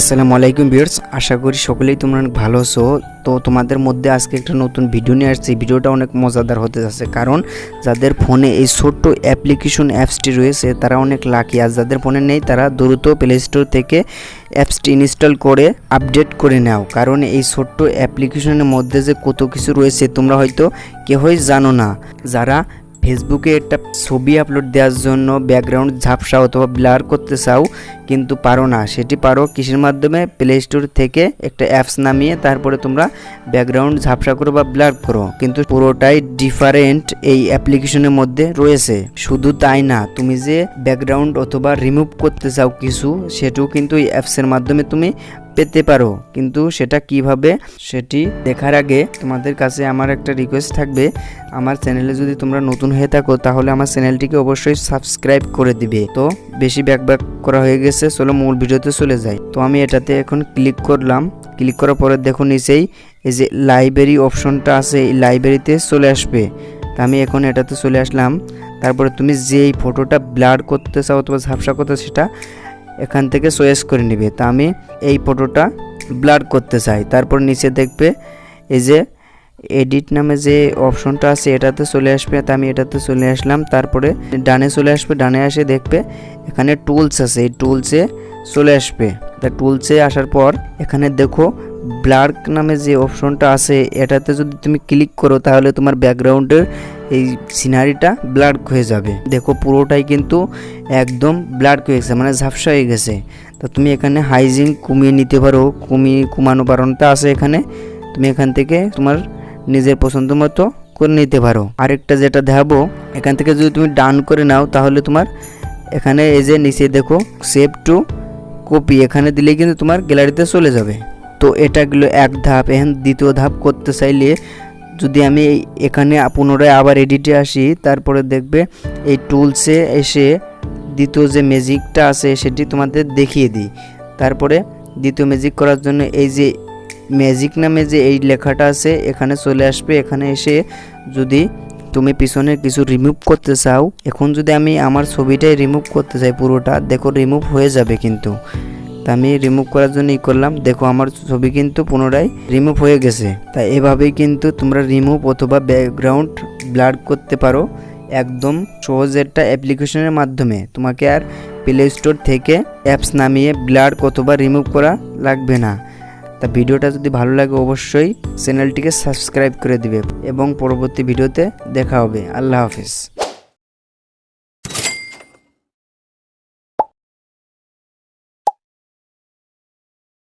আসসালামু আলাইকুম ভিউয়ার্স, আশা করি সকলেই তোমরা অনেক ভালো আছো। তো তোমাদের মধ্যে আজকে একটা নতুন ভিডিও নিয়ে আসছি। ভিডিওটা অনেক মজাদার হতে যাচ্ছে, কারণ যাদের ফোনে এই ছোট্ট অ্যাপ্লিকেশন অ্যাপসটি রয়েছে, তারা অনেক লাকি। আর যাদের ফোনে নেই, তারা দ্রুত প্লে স্টোর থেকে অ্যাপসটি ইনস্টল করে আপডেট করে নাও। কারণ এই ছোট্ট অ্যাপ্লিকেশনের মধ্যে যে কত কিছু রয়েছে, তোমরা হয়তো কেউই জানো না। যারা ফেসবুকে একটা ছবি আপলোড দেওয়ার জন্য ব্যাকগ্রাউন্ড ঝাপসা অথবা ব্লার করতে চাও, কিন্তু পারো না। সেটি পারো কিসের মাধ্যমে? প্লে স্টোর থেকে একটা অ্যাপস নামিয়ে তারপরে তোমরা ব্যাকগ্রাউন্ড ঝাপসা করো বা ব্লার করো। কিন্তু পুরোটাই ডিফারেন্ট এই অ্যাপ্লিকেশনের মধ্যে রয়েছে। শুধু তাই না, তুমি যে ব্যাকগ্রাউন্ড অথবা রিমুভ করতে চাও কিছু, সেটাও কিন্তু এই অ্যাপসের মাধ্যমে তুমি পেতে পারো। কিন্তু সেটা কীভাবে, সেটি দেখার আগে তোমাদের কাছে আমার একটা রিকোয়েস্ট থাকবে। আমার চ্যানেলে যদি তোমরা নতুন হয়ে থাকো, তাহলে আমার চ্যানেলটিকে অবশ্যই সাবস্ক্রাইব করে দিবে। তো বেশি ব্যাক ব্যাক করা হয়ে গেছে, চলো মূল ভিডিওতে চলে যাই। তো আমি এটাতে এখন ক্লিক করলাম। ক্লিক করার পরে দেখো নিচেই এই যে লাইব্রেরি অপশনটা আছে, এই লাইব্রেরিতে চলে আসবে। তা আমি এখন এটাতে চলে আসলাম। তারপরে তুমি যেই ফটোটা ব্লার করতে চাও অথবা ঝাপসা করতে সেটা এখান থেকে সোয়েস করে নিবে। তো আমি এই ফটোটা ব্লার করতে চাই। তারপর নিচে দেখবে এই যে এডিট নামে যে অপশনটা আছে, এটাতে চলে আসবে। তো আমি এটাতে চলে আসলাম। তারপরে ডানে চলে আসবে। ডানে আসে দেখবে এখানে টুলস আছে। এই টুলসে চলে আসবে। তা টুলসে আসার পর এখানে দেখো ব্লার নামে যে অপশনটা আছে, এটাতে যদি তুমি ক্লিক করো, তাহলে তোমার ব্যাকগ্রাউন্ডের এই সিনারিটা ব্লার হয়ে যাবে। দেখো, পুরোটাই কিন্তু একদম ব্লার হয়ে গেছে মানে ঝাপসা হয়ে গেছে। তা তুমি এখানে হাইজিং কমিয়ে নিতে পারো, কমিয়ে কমানো বারণটা আছে এখানে। তুমি এখান থেকে তোমার নিজের পছন্দ মতো করে নিতে পারো। আরেকটা যেটা দেখাবো, এখান থেকে যদি তুমি ডান করে নাও, তাহলে তোমার এখানে এই যে নিচে দেখো, সেভ টু কপি, এখানে দিলেই কিন্তু তোমার গ্যালারিতে চলে যাবে। তো এটা গেলো এক ধাপ। এখন দ্বিতীয় ধাপ করতে চাইলে যদি আমি এখানে পুনরায় আবার এডিটে আসি, তারপরে দেখবে এই টুলসে এসে দ্বিতীয় যে ম্যাজিকটা আছে সেটি তোমাদের দেখিয়ে দিই। তারপরে দ্বিতীয় ম্যাজিক করার জন্য এই যে ম্যাজিক নামে যে এই লেখাটা আছে, এখানে চলে আসবে। এখানে এসে যদি তুমি পিছনে কিছু রিমুভ করতে চাও, এখন যদি আমি আমার ছবিটাই রিমুভ করতে চাই পুরোটা, দেখো রিমুভ হয়ে যাবে কিন্তু। তা আমি রিমুভ করার জন্য ই করলাম। দেখো আমার ছবি কিন্তু পুনরায় রিমুভ হয়ে গেছে। তাই এভাবেই কিন্তু তোমরা রিমুভ অথবা ব্যাকগ্রাউন্ড ব্লার করতে পারো একদম সহজ একটা অ্যাপ্লিকেশনের মাধ্যমে। তোমাকে আর প্লে স্টোর থেকে অ্যাপস নামিয়ে ব্লার অথবা রিমুভ করা লাগবে না। তা ভিডিওটা যদি ভালো লাগে অবশ্যই চ্যানেলটিকে সাবস্ক্রাইব করে দিবে এবং পরবর্তী ভিডিওতে দেখা হবে। আল্লাহ হাফিজ।